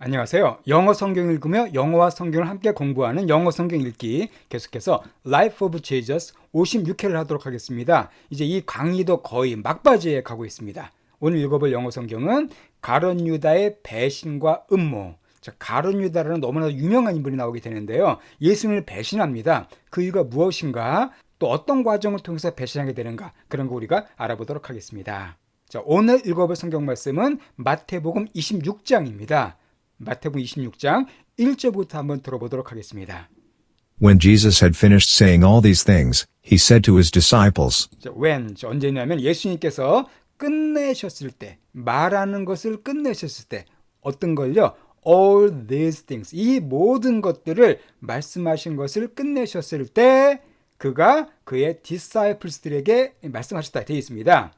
안녕하세요. 영어 성경 읽으며 영어와 성경을 함께 공부하는 영어 성경 읽기 계속해서 Life of Jesus 56회를 하도록 하겠습니다. 이제 이 강의도 거의 막바지에 가고 있습니다. 오늘 읽어볼 영어 성경은 가론 유다의 배신과 음모. 자, 가론 유다라는 너무나 유명한 인물이 나오게 되는데요. 예수님을 배신합니다. 그 이유가 무엇인가? 또 어떤 과정을 통해서 배신하게 되는가? 그런 거 우리가 알아보도록 하겠습니다. 자, 오늘 읽어볼 성경 말씀은 마태복음 26장입니다. 마태복음 26장 1절부터 한번 들어보도록 하겠습니다. When Jesus had finished saying all these things, he said to his disciples, 자, when 자, 언제냐면 예수님께서 끝내셨을 때 말하는 것을 끝내셨을 때 어떤 걸요? all these things 이 모든 것들을 말씀하신 것을 끝내셨을 때 그가 그의 disciples들에게 말씀하셨다 되어 있습니다.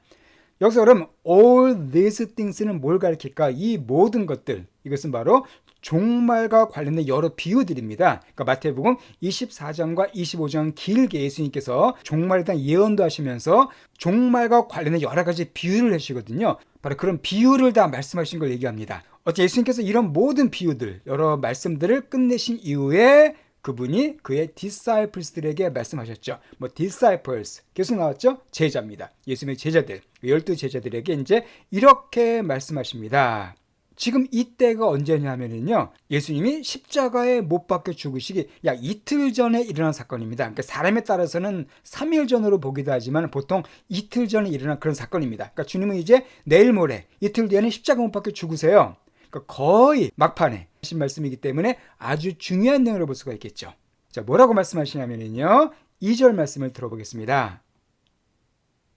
여기서 그럼 all these things는 뭘 가리킬까? 이 모든 것들 이것은 바로 종말과 관련된 여러 비유들입니다. 그러니까 마태복음 24장과 25장 길게 예수님께서 종말에 대한 예언도 하시면서 종말과 관련된 여러 가지 비유를 해주시거든요. 바로 그런 비유를 다 말씀하신 걸 얘기합니다. 어째 예수님께서 이런 모든 비유들, 여러 말씀들을 끝내신 이후에 그분이 그의 disciples들에게 말씀하셨죠. 뭐 disciples 계속 나왔죠? 제자입니다. 예수님의 제자들, 열두 제자들에게 이제 이렇게 말씀하십니다. 지금 이때가 언제냐면요. 예수님이 십자가에 못 박혀 죽으시기 약 이틀 전에 일어난 사건입니다. 그러니까 사람에 따라서는 3일 전으로 보기도 하지만 보통 이틀 전에 일어난 그런 사건입니다. 그러니까 주님은 이제 내일 모레 이틀 뒤에는 십자가 못 박혀 죽으세요. 그러니까 거의 막판에 하신 말씀이기 때문에 아주 중요한 내용을 볼 수가 있겠죠. 자, 뭐라고 말씀하시냐면요. 2절 말씀을 들어보겠습니다.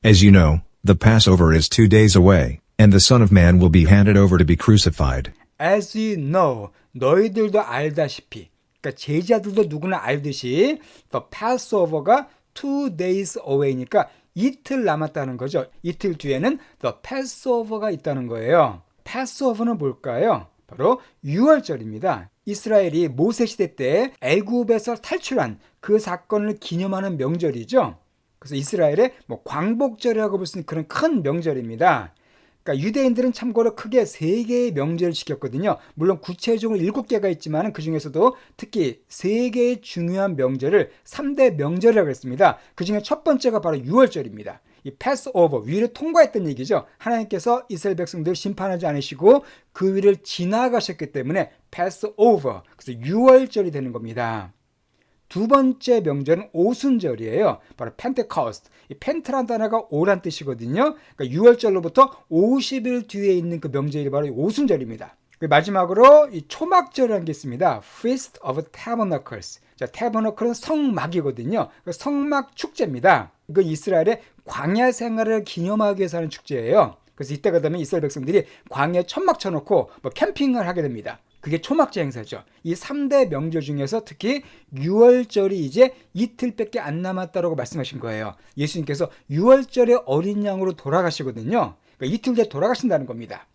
As you know, the Passover is two days away, and the Son of Man will be handed over to be crucified. As you know, 너희들도 알다시피, 그러니까 제자들도 누구나 알듯이 the Passover가 two days away니까 이틀 남았다는 거죠. 이틀 뒤에는 the Passover가 있다는 거예요. Passover는 뭘까요? 바로 6월절입니다. 이스라엘이 모세 시대 때 애굽에서 탈출한 그 사건을 기념하는 명절이죠. 그래서 이스라엘의 뭐 광복절이라고 볼 수 있는 그런 큰 명절입니다. 그러니까 유대인들은 참고로 크게 세 개의 명절을 지켰거든요. 물론 구체적으로 일곱 개가 있지만 그 중에서도 특히 세 개의 중요한 명절을 3대 명절이라고 했습니다. 그 중에 첫 번째가 바로 6월절입니다. 이 패스오버 위를 통과했던 얘기죠. 하나님께서 이스라엘 백성들 심판하지 않으시고 그 위를 지나가셨기 때문에 패스오버 그래서 6월절이 되는 겁니다. 두 번째 명절은 오순절이에요. 바로 펜테코스트. 이 펜트란 단어가 오란 뜻이거든요. 그러니까 6월절로부터 50일 뒤에 있는 그 명절이 바로 오순절입니다. 마지막으로 이 초막절이라는 게 있습니다. Feast of Tabernacles. 자, 타버너클은 성막이거든요. 성막 축제입니다. 이건 이스라엘의 광야 생활을 기념하기 위해서 하는 축제예요. 그래서 이때가 되면 이스라엘 백성들이 광야에 천막 쳐놓고 뭐 캠핑을 하게 됩니다. 그게 초막제 행사죠. 이 3대 명절 중에서 특히 6월절이 이제 이틀밖에 안 남았다라고 말씀하신 거예요. 예수님께서 6월절에 어린 양으로 돌아가시거든요. 그러니까 이틀 뒤에 돌아가신다는 겁니다.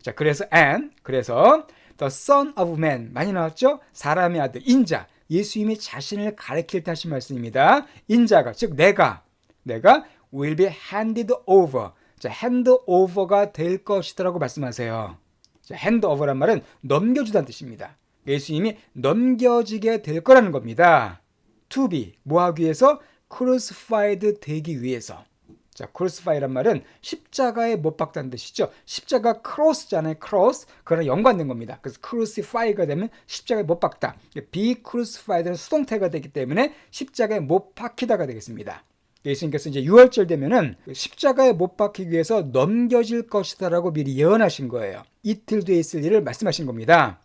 자, 그래서 and 그래서 the son of man 많이 나왔죠? 사람의 아들 인자. 예수님이 자신을 가리킬 때 하신 말씀입니다. 인자가 즉 내가 내가 will be handed over. 자, hand over가 될 것이다라고 말씀하세요. 자, hand over란 말은 넘겨주다는 뜻입니다. 예수님이 넘겨지게 될 거라는 겁니다. to be 뭐 하기 위해서 crucified 되기 위해서. 자, crucify란 말은 십자가에 못 박다는 뜻이죠. 십자가 cross잖아요. cross. 그거랑 연관된 겁니다. 그래서 crucify가 되면 십자가에 못 박다. be crucified는 수동태가 되기 때문에 십자가에 못 박히다가 되겠습니다. 예수님께서 이제 6월절 되면은 십자가에 못 박히기 위해서 넘겨질 것이다라고 미리 예언하신 거예요. 이틀 뒤에 있을 일을 말씀하신 겁니다.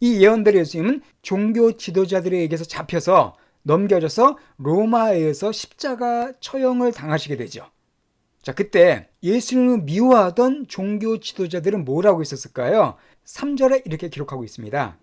이 예언대로 예수님은 종교 지도자들에게서 잡혀서 넘겨져서 로마에서 십자가 처형을 당하시게 되죠. 자, 그때 예수님을 미워하던 종교 지도자들은 뭐라고 있었을까요? 3절에 이렇게 기록하고 있습니다.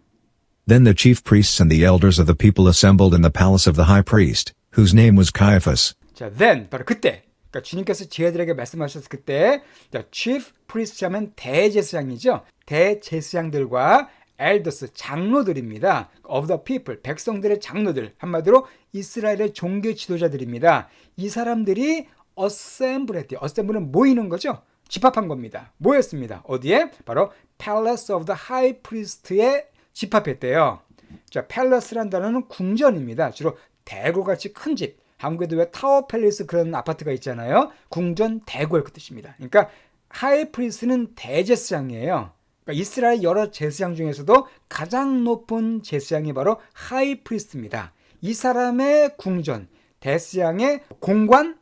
Then the chief priests and the elders of the people assembled in the palace of the high priest, whose name was Caiaphas. 자, then 바로 그때. 그러니까 주님께서 제자들에게 말씀하셨을 그때 자, chief priest 하면 대제사장이죠. 대제사장들과 elders 장로들입니다. of the people 백성들의 장로들 한마디로 이스라엘의 종교 지도자들입니다. 이 사람들이 어셈블 했대요. 어셈블은 모이는 거죠. 집합한 겁니다. 모였습니다. 어디에? 바로 Palace of the High Priest에 집합했대요. 자, 팰러스란 단어는 궁전입니다. 주로 대고같이 큰 집. 한국에도 왜 타워 팰리스 그런 아파트가 있잖아요. 궁전 대궐 그 뜻입니다. 그러니까 하이 프리스는 대제사장이에요. 그러니까 이스라엘 여러 제사장 중에서도 가장 높은 제사장이 바로 하이 프리스트입니다. 이 사람의 궁전, 대사장의 공관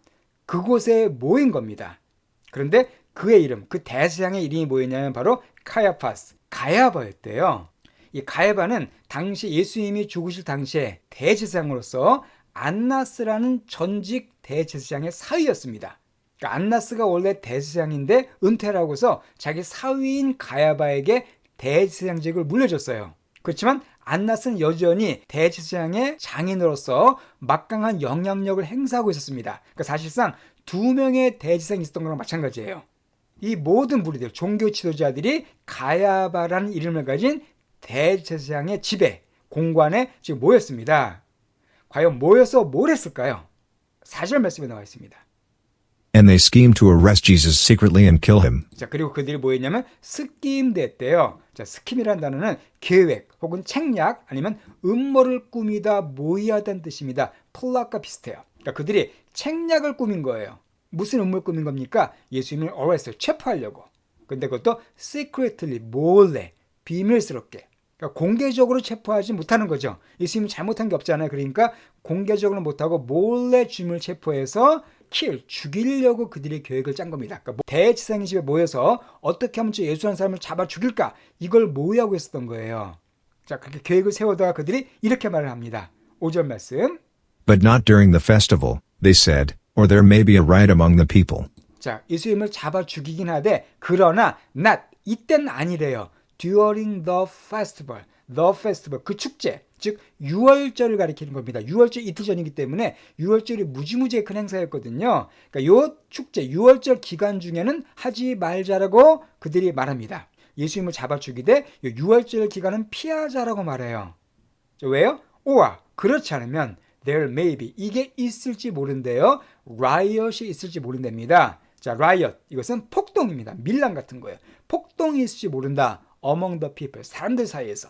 그곳에 모인 겁니다. 그런데 그의 이름, 그 대사장의 이름이 뭐였냐면 바로 카야파스, 가야바였대요. 이 가야바는 당시 예수님이 죽으실 당시에 대제사장으로서 안나스라는 전직 대제사장의 사위였습니다. 그러니까 안나스가 원래 대제사장인데 은퇴를 하고서 자기 사위인 가야바에게 대제사장직을 물려줬어요. 그렇지만 안나스는 여전히 대제사장의 장인으로서 막강한 영향력을 행사하고 있었습니다. 그러니까 사실상 두 명의 대제사장이 있었던 거랑 마찬가지예요. 이 모든 무리들, 종교 지도자들이 가야바라는 이름을 가진 대제사장의 집에 공관에 지금 모였습니다. 과연 모여서 뭘 했을까요? 4절 말씀에 나와 있습니다. And they schemed to arrest Jesus secretly and kill him. 자, 그리고 그들이 뭐였냐면 스킴됐대요. 자, 스킴이라는 단어는 계획 혹은 책략 아니면 음모를 꾸미다 모의하다는 뜻입니다. 플락과 비슷해요. 그러니까 그들이 책략을 꾸민 거예요. 무슨 음모를 꾸민 겁니까? 예수님을 어레스트 체포하려고. 근데 그것도 secretly 몰래 비밀스럽게 그러니까 공개적으로 체포하지 못하는 거죠. 예수님이 잘못한 게 없잖아요. 그러니까 공개적으로 못하고 몰래 주님을 체포해서 킬 죽이려고 그들의 계획을 짠 겁니다. 그러니까 대지상의 집에 모여서 어떻게 하면 저 예수라는 사람을 잡아 죽일까 이걸 모의하고 있었던 거예요. 자 그렇게 계획을 세우다가 그들이 이렇게 말을 합니다. 5절 말씀. But not during the festival, they said, or there may be a riot among the people. 자 예수님을 잡아 죽이긴 하되 그러나 not 이땐 아니래요. During the festival, the festival 그 축제 즉 유월절을 가리키는 겁니다. 유월절 이틀 전이기 때문에 유월절이 무지무지의 큰 행사였거든요. 그러니까 요 축제 유월절 기간 중에는 하지 말자라고 그들이 말합니다. 예수님을 잡아 죽이되 요 유월절 기간은 피하자라고 말해요. 자, 왜요? 오와 그렇지 않으면 there may be 이게 있을지 모른대요. riot이 있을지 모른답니다. 자, riot 이것은 폭동입니다. 밀란 같은 거예요. 폭동이 있을지 모른다. Among the people 사람들 사이에서.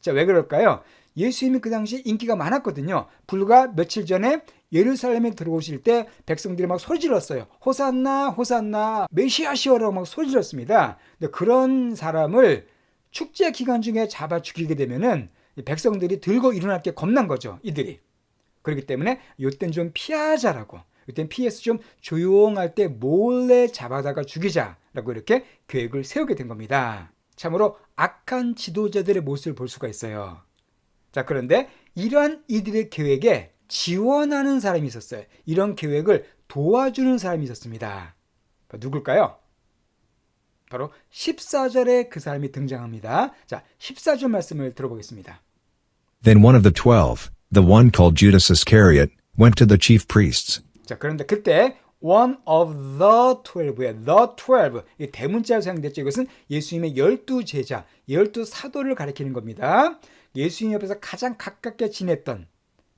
자, 왜 그럴까요? 예수님이 그 당시 인기가 많았거든요. 불과 며칠 전에 예루살렘에 들어오실 때 백성들이 막 소리 질렀어요. 호산나, 호산나, 메시아시오라고 막 소리 질렀습니다. 근데 그런 사람을 축제 기간 중에 잡아 죽이게 되면은 이 백성들이 들고 일어날 게 겁난 거죠. 이들이. 그렇기 때문에 요땐 좀 피하자라고. 요땐 피해서 좀 조용할 때 몰래 잡아다가 죽이자라고 이렇게 계획을 세우게 된 겁니다. 참으로 악한 지도자들의 모습을 볼 수가 있어요. 자, 그런데 이러한 이들의 계획에 지원하는 사람이 있었어요. 이런 계획을 도와주는 사람이 있었습니다. 누굴까요? 바로 14절에 그 사람이 등장합니다. 자, 14절 말씀을 들어보겠습니다. Then one of the twelve, the one called Judas Iscariot, went to the chief priests. 자, 그런데 그때 one of the twelve의 the twelve 이 대문자로 사용됐죠. 이것은 예수님의 열두 제자, 열두 사도를 가리키는 겁니다. 예수님 옆에서 가장 가깝게 지냈던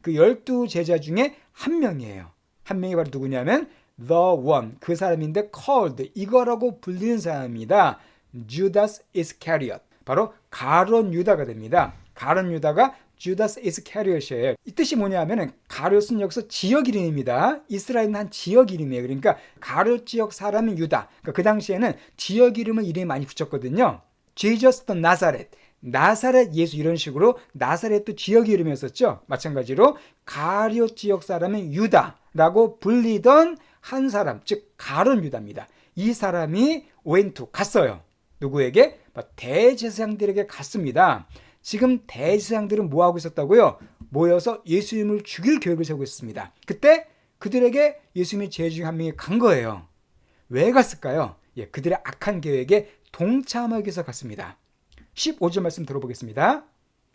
그 열두 제자 중에 한 명이에요. 한 명이 바로 누구냐면 the one 그 사람인데 called 이거라고 불리는 사람입니다. Judas Iscariot 바로 가론 유다가 됩니다. 가론 유다가 주다스 이스카리ot이에요. 이 뜻이 뭐냐면은 가롯은 여기서 지역 이름입니다. 이스라엘은 한 지역 이름이에요. 그러니까 가롯 지역 사람은 유다. 그러니까 그 당시에는 지역 이름을 이름이 많이 붙였거든요. Jesus the Nazareth. 나사렛 예수 이런 식으로 나사렛도 지역 이름이었었죠. 마찬가지로 가룟 지역 사람은 유다라고 불리던 한 사람, 즉 가론 유다입니다. 이 사람이 웬투 갔어요. 누구에게? 대제사장들에게 갔습니다. 지금 대제사장들은 뭐 하고 있었다고요? 모여서 예수님을 죽일 계획을 세우고 있습니다. 그때 그들에게 예수님의 중한 명이 간 거예요. 왜 갔을까요? 예, 그들의 악한 계획에 동참하기 위해서 갔습니다. 15절 말씀 들어보겠습니다.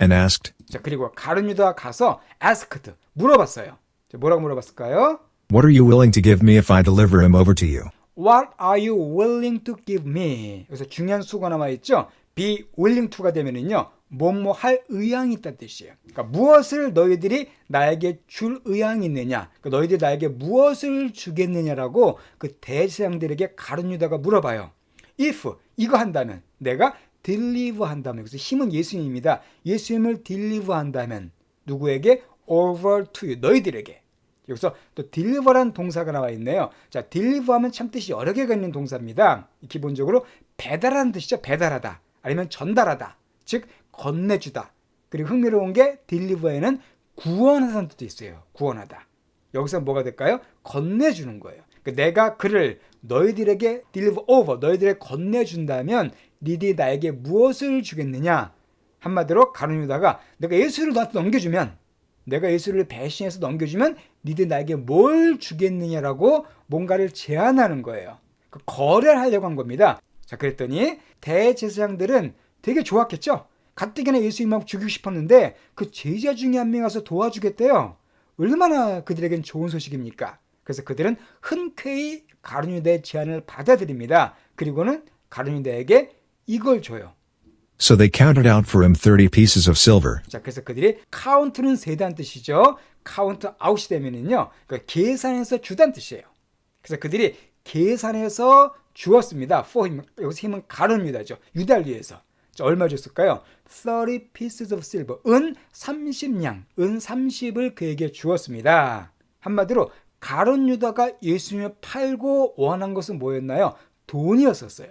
and asked, 자, 그리고 가룟 유다가 가서 asked 물어봤어요. 자, 뭐라고 물어봤을까요? What are you willing to give me if I deliver him over to you? What are you willing to give me? 여기서 중요한 수가 남아 있죠. be willing to가 되면은요. 뭐뭐 할 의향이 있다는 뜻이에요. 그러니까 무엇을 너희들이 나에게 줄 의향이 있느냐? 그러니까 너희들이 나에게 무엇을 주겠느냐라고 그 대제사장들에게 가룟 유다가 물어봐요. If 이거 한다면 내가 deliver 한다면 그래서 힘은 예수님입니다. 예수님을 deliver 한다면 누구에게 over to you 너희들에게 여기서 또 deliver란 동사가 나와 있네요. 자, deliver하면 참 뜻이 여러 개가 있는 동사입니다. 기본적으로 배달하는 뜻이죠. 배달하다 아니면 전달하다 즉 건네주다 그리고 흥미로운 게 deliver에는 구원하다는 뜻도 있어요. 구원하다. 여기서 뭐가 될까요? 건네주는 거예요. 그러니까 내가 그를 너희들에게 deliver over, 너희들에게 건네준다면 니들이 나에게 무엇을 주겠느냐? 한마디로 가룟유다가 내가 예수를 너한테 넘겨주면 내가 예수를 배신해서 넘겨주면 니들 나에게 뭘 주겠느냐라고 뭔가를 제안하는 거예요. 그 거래를 하려고 한 겁니다. 자, 그랬더니 대제사장들은 되게 좋았겠죠? 가뜩이나 예수님만 죽이고 싶었는데 그 제자 중에 한 명 와서 도와주겠대요. 얼마나 그들에겐 좋은 소식입니까? 그래서 그들은 흔쾌히 가룟유다의 제안을 받아들입니다. 그리고는 가룟유다에게 이걸 줘요. So they counted out for him thirty pieces of silver. 자, 그래서 그들이 카운트는 세다는 뜻이죠. 카운트 아웃이 되면은요, 그러니까 계산해서 주단 뜻이에요. 그래서 그들이 계산해서 주었습니다. for him. 여기서 힘은 가룟 유다죠. 유다를 위해서. 자, 얼마 줬을까요? 30 pieces of silver. 은 30냥, 은 30을 그에게 주었습니다. 한마디로 가룟 유다가 예수님을 팔고 원한 것은 뭐였나요? 돈이었었어요.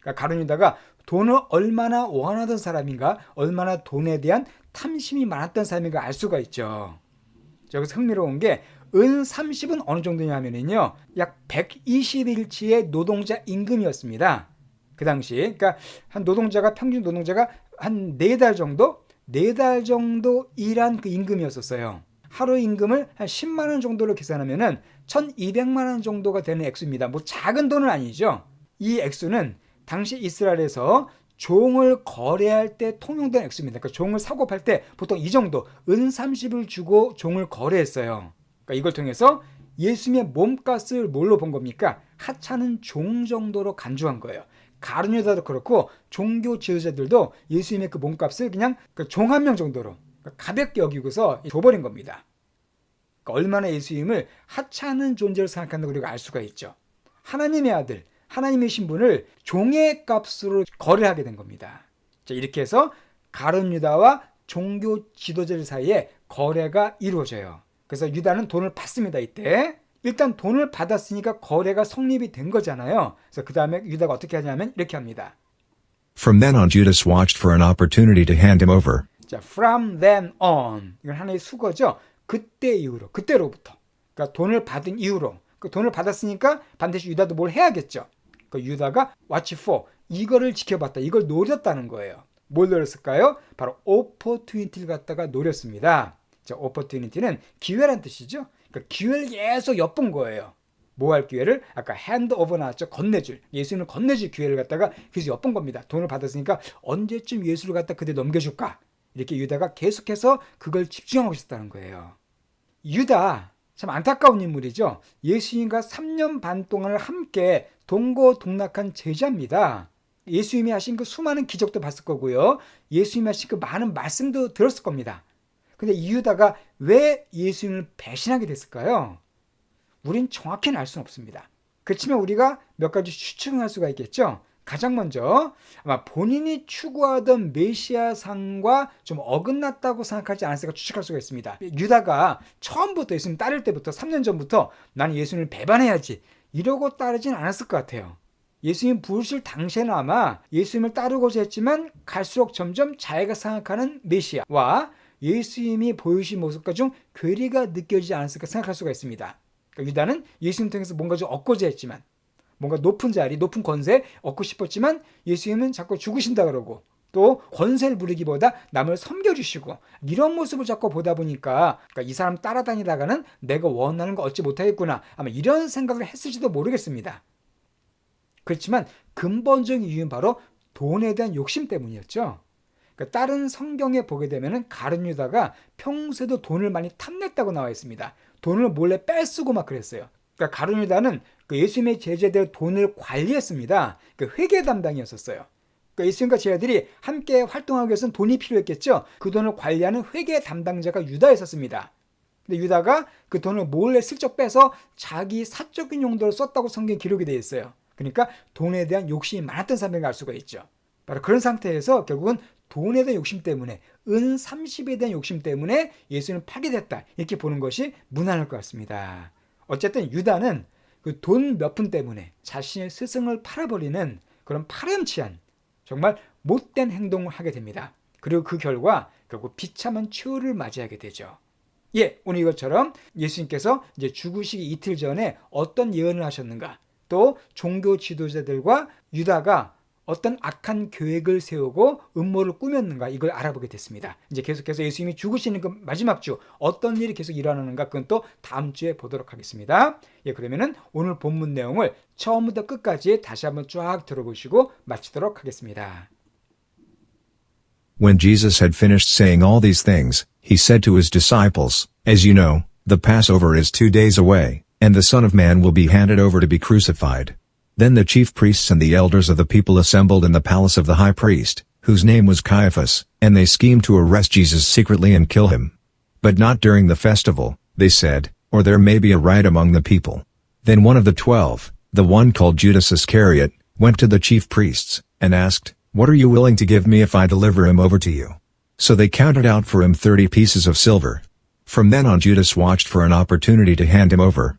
그러니까 가룟 유다가 돈을 얼마나 원하던 사람인가, 얼마나 돈에 대한 탐심이 많았던 사람인가 알 수가 있죠. 여기서 흥미로운 게 은 30은 어느 정도냐면요. 약 120일치의 노동자 임금이었습니다. 그 당시. 그러니까 한 노동자가 평균 노동자가 한 네 달 정도, 네 달 정도 일한 그 임금이었었어요. 하루 임금을 한 10만 원 정도로 계산하면은 1,200만 원 정도가 되는 액수입니다. 뭐 작은 돈은 아니죠. 이 액수는 당시 이스라엘에서 종을 거래할 때 통용된 액수입니다. 그러니까 종을 사고 팔 때 보통 이 정도 은 30을 주고 종을 거래했어요. 그러니까 이걸 통해서 예수님의 몸값을 뭘로 본 겁니까? 하찮은 종 정도로 간주한 거예요. 가룟유다도 그렇고 종교 지도자들도 예수님의 그 몸값을 그냥 그 종 한 명 정도로 그러니까 가볍게 여기고서 줘버린 겁니다. 그러니까 얼마나 예수님을 하찮은 존재로 생각한다고 우리가 알 수가 있죠. 하나님의 아들, 하나님의 신분을 종의 값으로 거래하게 된 겁니다. 자, 이렇게 해서 가룟 유다와 종교 지도자들 사이에 거래가 이루어져요. 그래서 유다는 돈을 받습니다. 이때 일단 돈을 받았으니까 거래가 성립이 된 거잖아요. 그래서 그 다음에 유다가 어떻게 하냐면 이렇게 합니다. From then on Judas watched for an opportunity to hand him over. 자, from then on. 이건 하나의 수거죠. 그때 이후로, 그때로부터. 그러니까 돈을 받은 이후로. 그 돈을 받았으니까 반드시 유다도 뭘 해야겠죠. 그 유다가 watch for 이거를 지켜봤다. 이걸 노렸다는 거예요. 뭘 노렸을까요? 바로 opportunity를 갖다가 노렸습니다. 자, opportunity는 기회란 뜻이죠. 그러니까 기회를 계속 엿본 거예요. 뭐 할 기회를 아까 hand over 나왔죠. 건네줄. 예수님을 건네줄 기회를 갖다가 계속 엿본 겁니다. 돈을 받았으니까 언제쯤 예수를 갖다 그대 넘겨줄까? 이렇게 유다가 계속해서 그걸 집중하고 있었다는 거예요. 유다 참 안타까운 인물이죠. 예수님과 3년 반 동안을 함께 동고동락한 제자입니다. 예수님이 하신 그 수많은 기적도 봤을 거고요. 예수님이 하신 그 많은 말씀도 들었을 겁니다. 근데 이 유다가 왜 예수님을 배신하게 됐을까요? 우린 정확히는 알 수는 없습니다. 그렇지만 우리가 몇 가지 추측할 수가 있겠죠. 가장 먼저 아마 본인이 추구하던 메시아상과 좀 어긋났다고 생각하지 않았을까 추측할 수가 있습니다. 유다가 처음부터 예수님 따를 때부터 3년 전부터 나는 예수님을 배반해야지 이러고 따르진 않았을 것 같아요. 예수님 부르실 당시에는 아마 예수님을 따르고자 했지만 갈수록 점점 자기가 생각하는 메시아와 예수님이 보여주신 모습과 좀 괴리가 느껴지지 않았을까 생각할 수가 있습니다. 그러니까 유다는 예수님 통해서 뭔가 좀 얻고자 했지만 뭔가 높은 자리, 높은 권세 얻고 싶었지만 예수님은 자꾸 죽으신다 그러고 또 권세를 부리기보다 남을 섬겨주시고 이런 모습을 자꾸 보다 보니까 그러니까 이 사람 따라다니다가는 내가 원하는 거 얻지 못하겠구나 아마 이런 생각을 했을지도 모르겠습니다. 그렇지만 근본적인 이유는 바로 돈에 대한 욕심 때문이었죠. 그러니까 다른 성경에 보게 되면은 가룟 유다가 평소에도 돈을 많이 탐냈다고 나와 있습니다. 돈을 몰래 뺏쓰고 막 그랬어요. 그러니까 가룟 유다는 그 예수님의 제자들 돈을 관리했습니다. 그 회계 담당이었었어요. 그러니까 예수님과 제자들이 함께 활동하기 위해서는 돈이 필요했겠죠. 그 돈을 관리하는 회계 담당자가 유다였었습니다. 근데 유다가 그 돈을 몰래 슬쩍 빼서 자기 사적인 용도로 썼다고 성경 기록이 되어 있어요. 그러니까 돈에 대한 욕심이 많았던 사람을 알 수가 있죠. 바로 그런 상태에서 결국은 돈에 대한 욕심 때문에 은 30에 대한 욕심 때문에 예수는 파게 됐다. 이렇게 보는 것이 무난할 것 같습니다. 어쨌든 유다는 그 돈 몇 푼 때문에 자신의 스승을 팔아버리는 그런 파렴치한 정말 못된 행동을 하게 됩니다. 그리고 그 결과 결국 비참한 최후를 맞이하게 되죠. 예, 오늘 이것처럼 예수님께서 이제 죽으시기 이틀 전에 어떤 예언을 하셨는가? 또 종교 지도자들과 유다가 어떤 악한 계획을 세우고 음모를 꾸몄는가 이걸 알아보게 됐습니다. 이제 계속해서 예수님이 죽으시는 그 마지막 주 어떤 일이 계속 일어나는가 그건 또 다음 주에 보도록 하겠습니다. 예, 그러면은 오늘 본문 내용을 처음부터 끝까지 다시 한번 쫙 들어보시고 마치도록 하겠습니다. When Jesus had finished saying all these things, he said to his disciples, As you know, the Passover is two days away, and the Son of Man will be handed over to be crucified. Then the chief priests and the elders of the people assembled in the palace of the high priest, whose name was Caiaphas, and they schemed to arrest Jesus secretly and kill him. But not during the festival, they said, or there may be a riot among the people. Then one of the twelve, the one called Judas Iscariot, went to the chief priests, and asked, What are you willing to give me if I deliver him over to you? So they counted out for him thirty pieces of silver. From then on Judas watched for an opportunity to hand him over.